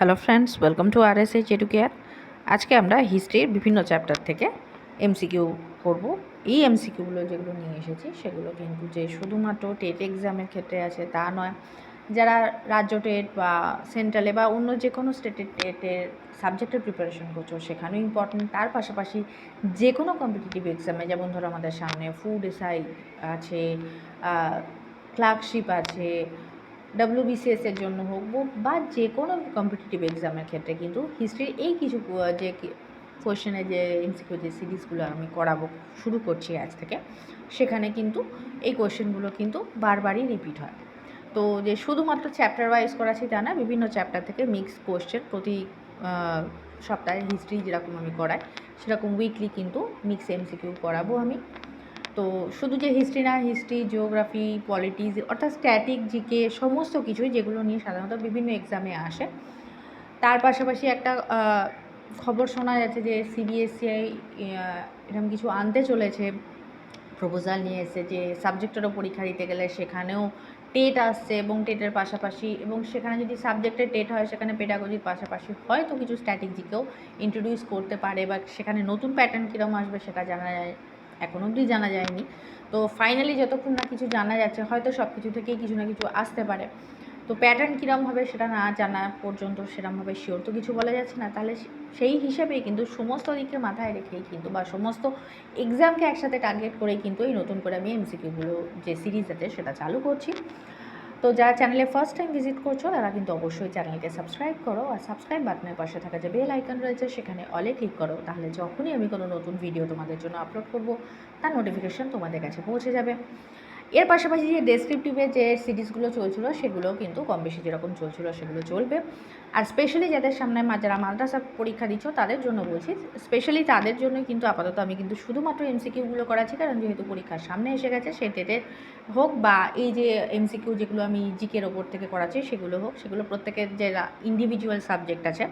Hello friends, welcome to R S H Educare. আজকে আমরা হিস্ট্রির বিভিন্ন চ্যাপ্টার থেকে এমসিকিউ করব। এই এমসিকিউগুলো যেগুলো নিয়ে এসেছি, সেগুলো কিন্তু যে শুধুমাত্র টেট এক্সামের ক্ষেত্রে আছে তা নয়। যারা রাজ্য টেট বা সেন্ট্রালে বা অন্য যে কোনো স্টেটের টেটের সাবজেক্টের প্রিপারেশন করছ, সেখানেও ইম্পর্টেন্ট তার পাশাপাশি যে কোনো কম্পিটিটিভ এক্সামে যেমন ধরো আমাদের সামনে ফুড এসআই আছে ক্লার্কশিপ আছে ডাব্লিউবিসিএস এর জন্য হোক বা যে কোনো কম্পিটিটিভ এক্সামের ক্ষেত্রে কিন্তু হিস্ট্রির এই কিছু যে কোশ্চেনের যে এমসিকিউ যে সিরিজগুলো আমি করাবো, শুরু করছি আজ থেকে, সেখানে কিন্তু এই কোশ্চেনগুলো কিন্তু বারবারই রিপিট হয়। তো যে শুধুমাত্র চ্যাপ্টার ওয়াইজ করাচ্ছি তা না, বিভিন্ন চ্যাপ্টার থেকে মিক্স কোশ্চেন প্রতি সপ্তাহে হিস্ট্রি যেরকম আমি করাই, সেরকম উইকলি কিন্তু মিক্স এমসিকিউ করাবো আমি। তো শুধু যে হিস্ট্রি না হিস্ট্রি জিওগ্রাফি পলিটিক্স অর্থাৎ স্ট্যাটিক জিকে সমস্ত কিছুই যেগুলো নিয়ে সাধারণত বিভিন্ন এক্সামে আসে। তার পাশাপাশি একটা খবর শোনা যাচ্ছে যে সিবিএসসিআই এরকম কিছু আনতে চলেছে। প্রপোজাল নিয়ে এসেছে যে সাবজেক্টেরও পরীক্ষা দিতে গেলে সেখানেও টেট আসছে এবং টেটের পাশাপাশি এবং সেখানে যদি সাবজেক্টে টেট হয়, সেখানে পেডাগজির পাশাপাশি হয়তো কিছু স্ট্র্যাটেজিকেও ইন্ট্রোডিউস করতে পারে বা সেখানে নতুন প্যাটার্ন কীরকম আসবে সেটা জানা যায়। এখন অবধি জানা যায়নি। তো ফাইনালি যতক্ষণ না কিছু জানা যাচ্ছে, হয়তো সব কিছু থেকেই কিছু না কিছু আসতে পারে। তো প্যাটার্ন কীরকম হবে সেটা না জানা পর্যন্ত সেরকমভাবে শিওর তো কিছু বলা যাচ্ছে না। তাহলে সেই হিসেবেই কিন্তু সমস্ত দিকে মাথায় রেখেই কিন্তু বা সমস্ত এক্সামকে একসাথে টার্গেট করেই কিন্তু এই নতুন করে আমি এমসিকিউগুলো যে সিরিজ আছে সেটা চালু করছি। তো যারা চ্যানেলে ফার্স্ট টাইম ভিজিট করছ, তারা কিন্তু অবশ্যই চ্যানেলকে সাবস্ক্রাইব করো আর সাবস্ক্রাইব বাটনের পাশে থাকা যে বেল আইকন রয়েছে, সেখানে অলে ক্লিক করো। তাহলে যখনই আমি কোনো নতুন ভিডিও তোমাদের জন্য আপলোড করব, তার নোটিফিকেশান তোমাদের কাছে পৌঁছে যাবে। এর পাশাপাশি যে ডেসক্রিপটিভে যে সিরিজগুলো চলছিল, সেগুলোও কিন্তু কম বেশি যেরকম চলছিল, সেগুলো চলবে। আর স্পেশালি যাদের সামনে যারা মাদ্রাসা পরীক্ষা দিচ্ছ, তাদের জন্য বলছি স্পেশালি তাদের জন্যই কিন্তু আপাতত আমি কিন্তু শুধুমাত্র এমসিকিউগুলো করাচ্ছি, কারণ যেহেতু পরীক্ষার সামনে এসে গেছে টেটের হোক বা এই যে এমসিকিউ যেগুলো আমি জিকের ওপর থেকে করাচ্ছি, সেগুলো হোক, সেগুলো প্রত্যেকের যে ইন্ডিভিজুয়াল সাবজেক্ট আছে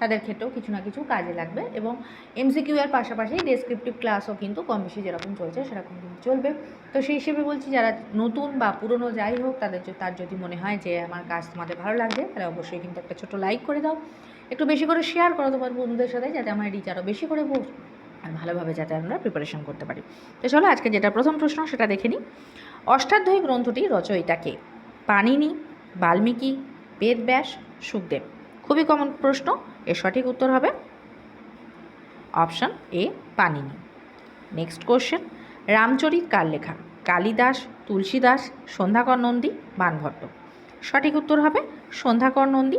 তাদের ক্ষেত্রেও কিছু না কিছু কাজে লাগবে এবং এমসিকিউ এর পাশাপাশি ডেসক্রিপটিভ ক্লাসও কিন্তু কম বেশি যেরকম চলছে, সেরকম কিন্তু চলবে। তো সেই হিসেবে বলছি, যারা নতুন বা পুরনো যাই হোক, তাদের তার যদি মনে হয় যে, আমার কাজ তোমাদের ভালো লাগছে তাহলে অবশ্যই কিন্তু একটা ছোটো লাইক করে দাও। একটু বেশি করে শেয়ার করো তোমার বন্ধুদের সাথে, যাতে আমার রিচ আরও বেশি করে পৌঁছ আর ভালোভাবে যাতে আমরা প্রিপারেশন করতে পারি। তো চলো, আজকে যেটা প্রথম প্রশ্ন, সেটা দেখে নিই। অষ্টাধ্যায়ী গ্রন্থটি রচয়িতা কে? পাণিনি, বাল্মীকি, বেদব্যাস, সুখদেব। খুবই কমন প্রশ্ন, এর সঠিক উত্তর হবে option A Panini next question Ramcharit কার লেখা? কালিদাস, তুলসীদাস, সন্ধ্যাকর নন্দী, বানভট্ট। সঠিক উত্তর হবে সন্ধ্যাকর নন্দী।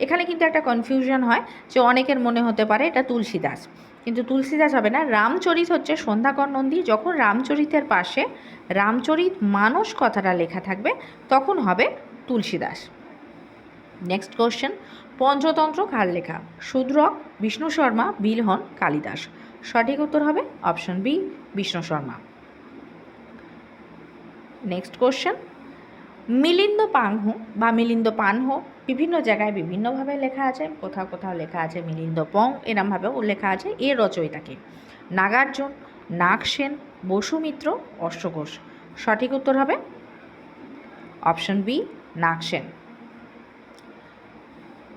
এখানে কিন্তু একটা কনফিউশন হয় যে অনেকের মনে হতে পারে এটা তুলসীদাস। কিন্তু তুলসীদাস হবে না, রামচরিত হচ্ছে সন্ধ্যাকর নন্দী। যখন রামচরিতের পাশে রামচরিত মানস কথাটা লেখা থাকবে, তখন হবে তুলসীদাস। নেক্সট কোশ্চেন পঞ্চতন্ত্র কার লেখা। শূদ্রক, বিষ্ণু শর্মা, বিলহন, কালিদাস। সঠিক উত্তর হবে option B, Vishnu Sharma. Next question Milinda Panha বা মিলিন্দ পানহ বিভিন্ন জায়গায় বিভিন্নভাবে লেখা আছে। কোথাও কোথাও লেখা আছে মিলিন্দ পং, এরমভাবেও লেখা আছে এর রচয়িতাকে। নাগার্জুন, নাগসেন, বসুমিত্র, অশ্বঘোষ। সঠিক উত্তর হবে option B, Nagasena.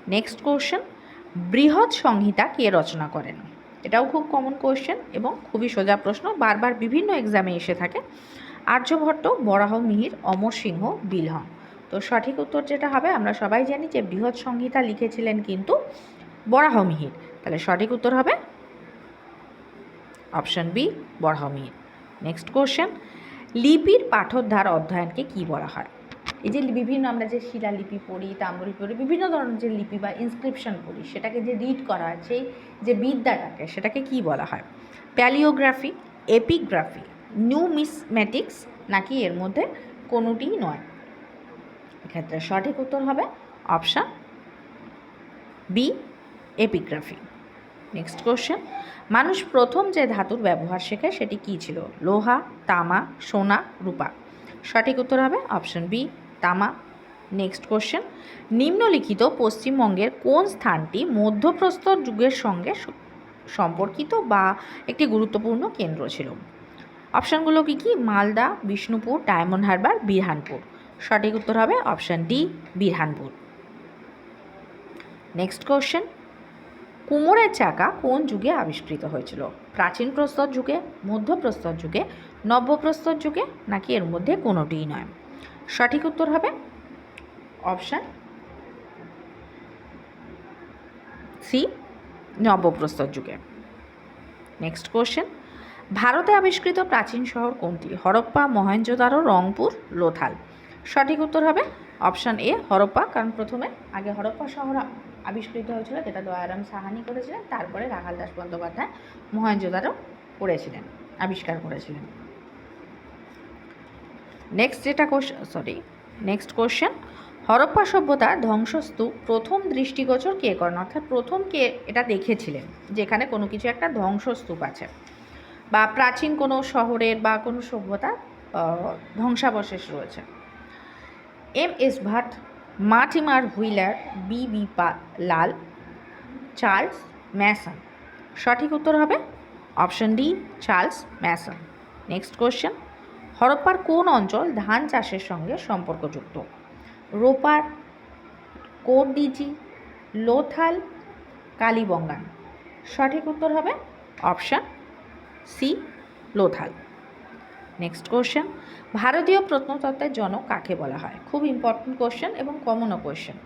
Next question Brihat Samhita কে রচনা করেন? এটাও খুব কমন কোশ্চেন এবং খুবই সোজা প্রশ্ন। বারবার বিভিন্ন এক্সামে এসে থাকে। আর্যভট্ট, বরাহ, মিহির, অমর সিংহ, বিলহন। তো সঠিক উত্তর যেটা হবে, আমরা সবাই জানি যে বৃহৎ সংহিতা লিখেছিলেন কিন্তু বরাহ, মিহির। তাহলে সঠিক উত্তর হবে option B, Varaha, Mihir. Next question লিপির পাঠোদ্ধার অধ্যয়নকে কি বলা হয়? এই যে বিভিন্ন আমরা যে শিলালিপি পড়ি, তাম্রলিপি পড়ি, বিভিন্ন ধরনের যে লিপি বা ইনস্ক্রিপশন পড়ি, সেটাকে যে রিড করা সেই যে বিদ্যাটাকে, সেটাকে কি বলা হয়? প্যালিওগ্রাফি এপিগ্রাফি নিউমিসম্যাটিক্স নাকি এর মধ্যে কোনোটিই নয়? এক্ষেত্রে সঠিক উত্তর হবে option B epigraphy next question মানুষ প্রথম যে ধাতুর ব্যবহার শেখে সেটি কী ছিল? লোহা, তামা, সোনা, রূপা। সঠিক উত্তর হবে অপশন বি তামা। নেক্সট কোশ্চেন নিম্নলিখিত পশ্চিমবঙ্গের কোন স্থানটি মধ্যপ্রস্তর যুগের সঙ্গে সম্পর্কিত বা একটি গুরুত্বপূর্ণ কেন্দ্র ছিল? অপশানগুলো কী কী? মালদা, বিষ্ণুপুর, ডায়মন্ড হারবার, বিরহানপুর। সঠিক উত্তর হবে option D, Birhanpur. Next question কুমোরের চাকা কোন যুগে আবিষ্কৃত হয়েছিল? প্রাচীন প্রস্তর যুগে, মধ্যপ্রস্তর যুগে, নব্যপ্রস্তর যুগে, নাকি এর মধ্যে কোনোটিই নয়? সঠিক উত্তর হবে অপশান সি নব্যপ্রস্তর যুগে। নেক্সট কোশ্চেন ভারতে আবিষ্কৃত প্রাচীন শহর কোনটি? হরপ্পা মহেঞ্জোদারো রংপুর, লোথাল। সঠিক উত্তর হবে অপশান এ, হরপ্পা, কারণ প্রথমে আগে হরপ্পা শহর আবিষ্কৃত হয়েছিল, যেটা দয়ারাম সাহানি করেছিলেন, তারপরে রাখাল দাস বন্দ্যোপাধ্যায় মহেঞ্জোদারো করেছিলেন, আবিষ্কার করেছিলেন। নেক্সট যেটা question sorry next question Harappa সভ্যতার ধ্বংসস্তূপ প্রথম দৃষ্টিগোচর কে করেন? অর্থাৎ প্রথম কে এটা দেখেছিলেন, যেখানে কোনো কিছু একটা ধ্বংসস্তূপ আছে। বা প্রাচীন কোনো শহরের বা কোনো সভ্যতার ধ্বংসাবশেষ রয়েছে। M S Bhat Mortimer Wheeler, B B Lal, Charles Masson. সঠিক উত্তর হবে option D, Charles Masson. Next question হরপ্পার কোন অঞ্চল ধান চাষের সঙ্গে সম্পর্কযুক্ত? রোপার কোডিজি লোথাল, কালীবঙ্গান। সঠিক উত্তর হবে option C, Lothal. Next question ভারতীয় প্রত্নতত্ত্বের জনক কাকে বলা হয়? খুব ইম্পর্টেন্ট কোশ্চেন এবং কমনও question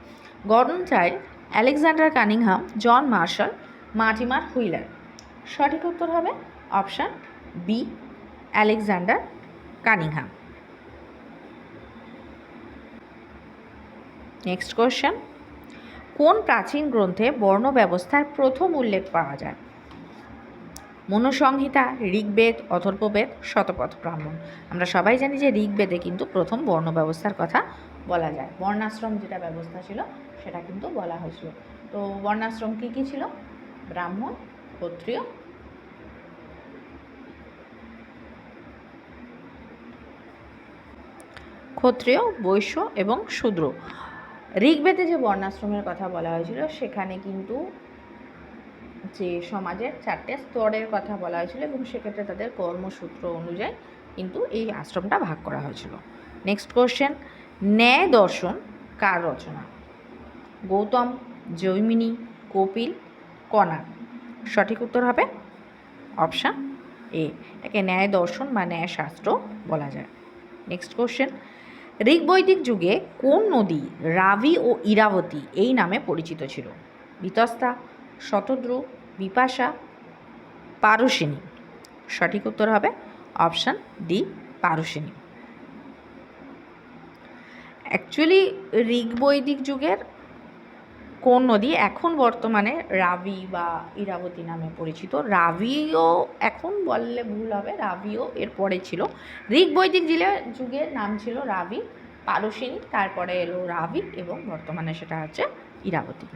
Gordon Childe Alexander Cunningham, John Marshall, Mortimer Wheeler. সঠিক উত্তর হবে option B, Alexander Cunningham next question কোন প্রাচীন গ্রন্থে বর্ণ ব্যবস্থার প্রথম উল্লেখ পাওয়া যায়? মনুসংহিতা, ঋগ্বেদ, অথর্ববেদ, শতপথ, ব্রাহ্মণ। আমরা সবাই জানি যে ঋগ্বেদে কিন্তু প্রথম বর্ণ ব্যবস্থার কথা বলা যায়। বর্ণাশ্রম যেটা ব্যবস্থা ছিল, সেটা কিন্তু বলা হয়েছিল। তো বর্ণাশ্রম কী কী ছিল? ব্রাহ্মণ, ক্ষত্রিয় ক্ষত্রিয়, বৈশ্য এবং শূদ্র। ঋগ্বেদে যে বর্ণাশ্রমের কথা বলা হয়েছিল, সেখানে কিন্তু যে সমাজের চারটে স্তরের কথা বলা হয়েছিল এবং সেক্ষেত্রে তাদের কর্মসূত্র অনুযায়ী কিন্তু এই আশ্রমটা ভাগ করা হয়েছিল। নেক্সট কোশ্চেন ন্যায় দর্শন কার রচনা? গৌতম, জৈমিনী, কপিল, কণা। সঠিক উত্তর হবে অপশান এ। একে ন্যায় দর্শন বা ন্যায় শাস্ত্র বলা যায়। নেক্সট কোশ্চেন ঋগ্বৈদিক যুগে কোন নদী রাভি ও ইরাবতী এই নামে পরিচিত ছিল? বিতস্তা, শতদ্রু, বিপাশা, পারসিনী। সঠিক উত্তর হবে অপশান ডি, পারসিনী। অ্যাকচুয়ালি ঋগ্বৈদিক যুগের কোন নদী এখন বর্তমানে রাবি বা ইরাবতী নামে পরিচিত? রাবিও এখন বললে ভুল হবে, রাবিও এর পরে ছিল। ঋগ বৈদিক জিলে যুগের নাম ছিল রাবি, পারসিনী, তারপরে এলো রাবি এবং বর্তমানে সেটা হচ্ছে ইরাবতী।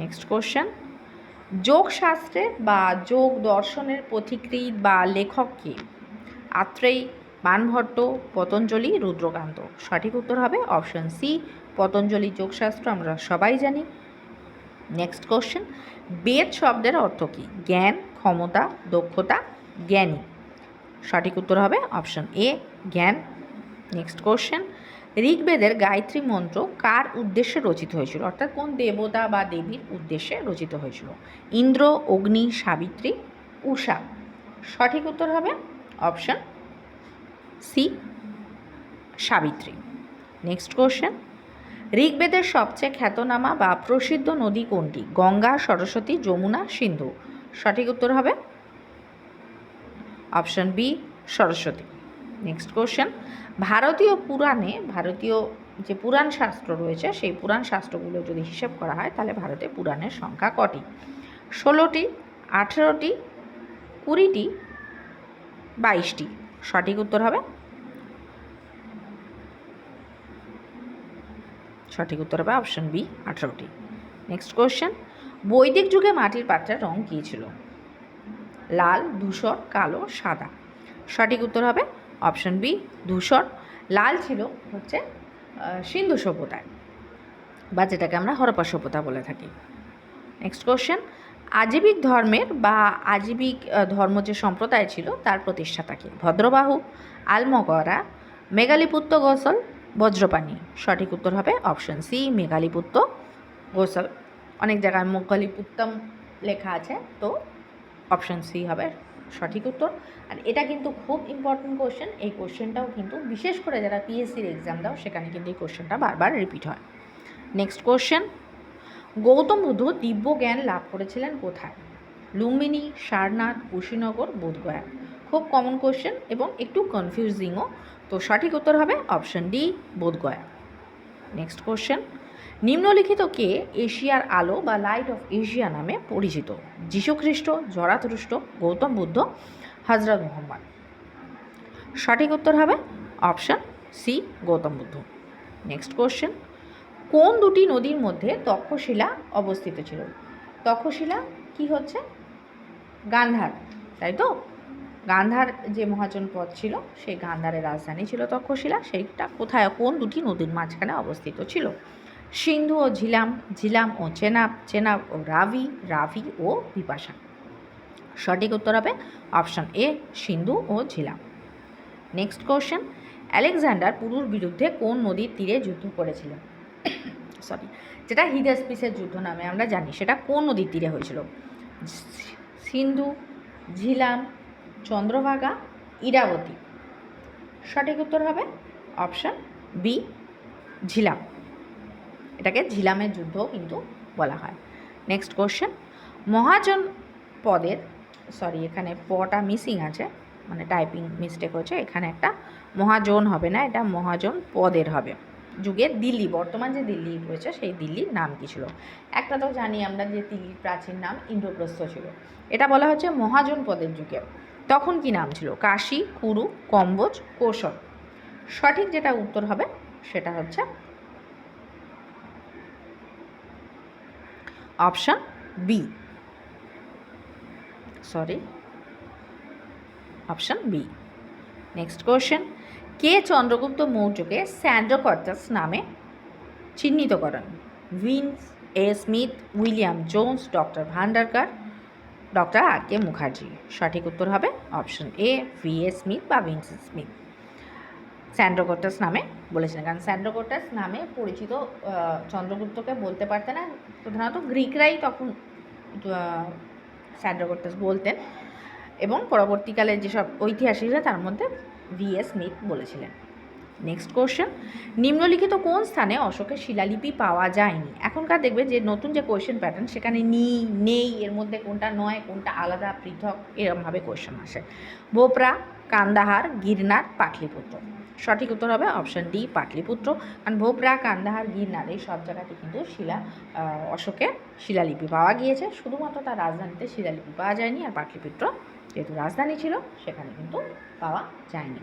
নেক্সট কোশ্চেন যোগশাস্ত্রের বা যোগ দর্শনের পথিকৃৎ বা লেখক কে? আত্রেয়ী, বানভট্ট, পতঞ্জলি, রুদ্রকান্ত। সঠিক উত্তর হবে অপশন সি পতঞ্জলি যোগশাস্ত্র আমরা সবাই জানি। নেক্সট কোশ্চেন বেদ শব্দের অর্থ কী? জ্ঞান, ক্ষমতা, দক্ষতা, জ্ঞানী। সঠিক উত্তর হবে অপশন এ জ্ঞান। নেক্সট কোশ্চেন ঋগ্বেদের গায়ত্রী মন্ত্র কার উদ্দেশ্যে রচিত হয়েছিল? অর্থাৎ কোন দেবতা বা দেবীর উদ্দেশ্যে রচিত হয়েছিল? ইন্দ্র, অগ্নি, সাবিত্রী, উষা। সঠিক উত্তর হবে option C Savitri. Next question ঋগ্বেদের সবচেয়ে খ্যাতনামা বা প্রসিদ্ধ নদী কোনটি? গঙ্গা, সরস্বতী, যমুনা, সিন্ধু। সঠিক উত্তর হবে option B, Saraswati. Next question ভারতীয় পুরাণে, ভারতীয় যে পুরাণ শাস্ত্র রয়েছে, সেই পুরাণ শাস্ত্রগুলো যদি হিসেব করা হয়, তাহলে ভারতে পুরাণের সংখ্যা কটি? ষোলোটি, আঠেরোটি, কুড়িটি, বাইশটি। সঠিক উত্তর হবে সঠিক উত্তর হবে অপশন বি আঠেরোটি। নেক্সট কোশ্চেন বৈদিক যুগে মাটির পাত্রের রং কী ছিল? লাল, ধূসর, কালো, সাদা। সঠিক উত্তর হবে অপশন বি ধূসর। লাল ছিল হচ্ছে সিন্ধু সভ্যতায়, বা যেটাকে আমরা হরপ্পা সভ্যতা বলে থাকি। নেক্সট কোয়েশ্চেন আজীবিক ধর্মের বা আজীবিক ধর্ম যে সম্প্রদায় ছিল, তার প্রতিষ্ঠাতাকে ভদ্রবাহু আলমগরা মেগালিপুত্ত গোসল বজ্রপাণি সঠিক উত্তর হবে অপশন সি মেঘালিপুত্র গোসাল অনেক জায়গায় মোগালিপুত্তম লেখা আছে, তো অপশন সি হবে সঠিক উত্তর। আর এটা কিন্তু খুব ইম্পর্টেন্ট কোশ্চেন এই কোশ্চেনটাও কিন্তু বিশেষ করে যারা পিএসসির এক্সাম দাও, সেখানে কিন্তু এই কোশ্চেনটা বারবার রিপিট হয়। নেক্সট কোশ্চেন গৌতম বুদ্ধ দিব্য জ্ঞান লাভ করেছিলেন কোথায়? লুম্বিনী, সারনাথ, কুশীনগর, বোধগয়া। খুব কমন কোশ্চেন এবং একটু কনফিউজিংও তো সঠিক উত্তর হবে option D Bodhgaya. Next question নিম্নলিখিত কে এশিয়ার আলো বা লাইট অফ এশিয়া নামে পরিচিত? যীশুখ্রিস্ট, জরাতুষ্ট, গৌতম বুদ্ধ হজরত মোহাম্মদ। সঠিক উত্তর হবে option C Gautam Buddha. Next question কোন দুটি নদীর মধ্যে তক্ষশিলা অবস্থিত ছিল? তক্ষশিলা কি হচ্ছে? গান্ধার, তাই তো? গান্ধার যে মহাজন পদ ছিল, সেই গান্ধারের রাজধানী ছিল তক্ষশিলা। সেইটা কোথায়, কোন দুটি নদীর মাঝখানে অবস্থিত ছিল? সিন্ধু ও ঝিলাম ঝিলাম ও চেনাব চেনাব ও রাভি রাভি ও বিপাশা। সঠিক উত্তর হবে অপশন এ, সিন্ধু ও ঝিলাম। নেক্সট কোশ্চেন, আলেকজান্ডার পুরুর বিরুদ্ধে কোন নদীর তীরে যুদ্ধ করেছিলেন সরি, যেটা হিদাসপিসের যুদ্ধ নামে আমরা জানি, সেটা কোন নদীর তীরে হয়েছিল? সিন্ধু, ঝিলাম চন্দ্রভাগা, ইরাবতী। সঠিক উত্তর হবে অপশান বি, ঝিলাম। এটাকে ঝিলামের যুদ্ধও কিন্তু বলা হয়। নেক্সট কোশ্চেন মহাজন পদের সরি এখানে পটা মিসিং আছে মানে টাইপিং মিস্টেক হয়েছে, এখানে একটা মহাজন হবে না, এটা মহাজন পদের হবে। যুগে দিল্লি, বর্তমান যে দিল্লি রয়েছে, সেই দিল্লির নাম কী ছিল? একটা তো জানি আমরা যে দিল্লির প্রাচীন নাম ইন্দ্রপ্রস্থ ছিল। এটা বলা হচ্ছে মহাজন পদের যুগে। তখন কি নাম ছিল? কাশি, কুরু, কম্বোজ, কৌশল। সঠিক যেটা উত্তর হবে সেটা হচ্ছে option B sorry option B next question কে চন্দ্রগুপ্ত মৌর্যকে স্যান্ড্রোকর্টাস নামে চিহ্নিত করেন? Vince A Smith, William Jones, doctor Bhandarkar doctor R K Mukherjee. সঠিক উত্তর হবে option A, V A Smith বা ভিন্স স্মিথ। স্যান্ড্রোকোটাস নামে বলেছিলেন, কারণ স্যান্ড্রোকোটাস নামে পরিচিত চন্দ্রগুপ্তকে বলতে পারতেন না প্রধানত গ্রিকরাই তখন স্যান্ড্রোকোটাস বলতেন। এবং পরবর্তীকালে যেসব ঐতিহাসিকরা তার মধ্যে ভি এস স্মিথ বলেছিলেন। নেক্সট কোশ্চেন নিম্নলিখিত কোন স্থানে অশোকের শিলালিপি পাওয়া যায়নি? এখনকার দেখবে যে নতুন যে কোয়েশ্চেন প্যাটার্ন সেখানে নি, নেই, এর মধ্যে কোনটা নয়, কোনটা আলাদা, পৃথক, এরমভাবে কোয়েশ্চেন আসে। বোপরা, কান্দাহার, গিরনার, পাটলিপুত্র। সঠিক উত্তর হবে অপশন ডি পাটলিপুত্র। কারণ ভোপরা কান্দাহার, গিরনার, এই সব জায়গাতে কিন্তু শিলা অশোকের শিলালিপি পাওয়া গিয়েছে। শুধুমাত্র তার রাজধানীতে শিলালিপি পাওয়া যায়নি আর পাটলিপুত্র যেহেতু রাজধানী ছিল, সেখানে কিন্তু পাওয়া যায়নি।